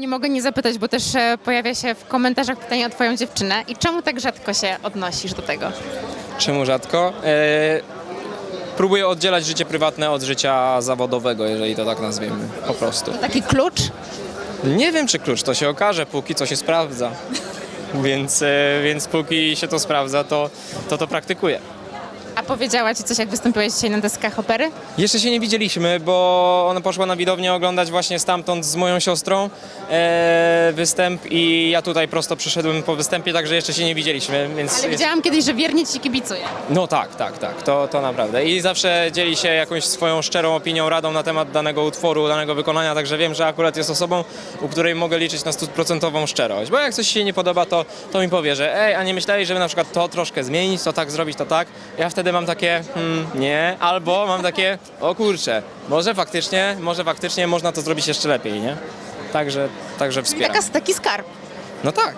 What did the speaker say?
Nie mogę nie zapytać, bo też e, pojawia się w komentarzach pytanie o twoją dziewczynę. I czemu tak rzadko się odnosisz do tego? Czemu rzadko? E, próbuję oddzielać życie prywatne od życia zawodowego, jeżeli to tak nazwiemy, po prostu. Taki klucz? Nie wiem, czy klucz to się okaże, póki co się sprawdza. Więc, e, więc póki się to sprawdza, to to, to praktykuję. A powiedziała ci coś, jak wystąpiłeś dzisiaj na deskach opery? Jeszcze się nie widzieliśmy, bo ona poszła na widownię oglądać właśnie stamtąd z moją siostrą e, występ i ja tutaj prosto przyszedłem po występie, także jeszcze się nie widzieliśmy, więc... Ale jest- widziałam kiedyś, że wiernie ci kibicuje. No tak, tak, tak, to, to naprawdę. I zawsze dzieli się jakąś swoją szczerą opinią, radą na temat danego utworu, danego wykonania, także wiem, że akurat jest osobą, u której mogę liczyć na stuprocentową szczerość. Bo jak coś się nie podoba, to, to mi powie, że ej, a nie myślałeś, żeby na przykład to troszkę zmienić, to tak zrobić, to tak. Ja wtedy mam takie, hmm, nie, albo mam takie, o kurczę, może faktycznie, może faktycznie można to zrobić jeszcze lepiej, nie? Także, także wspieram. taka, taki skarb. No tak.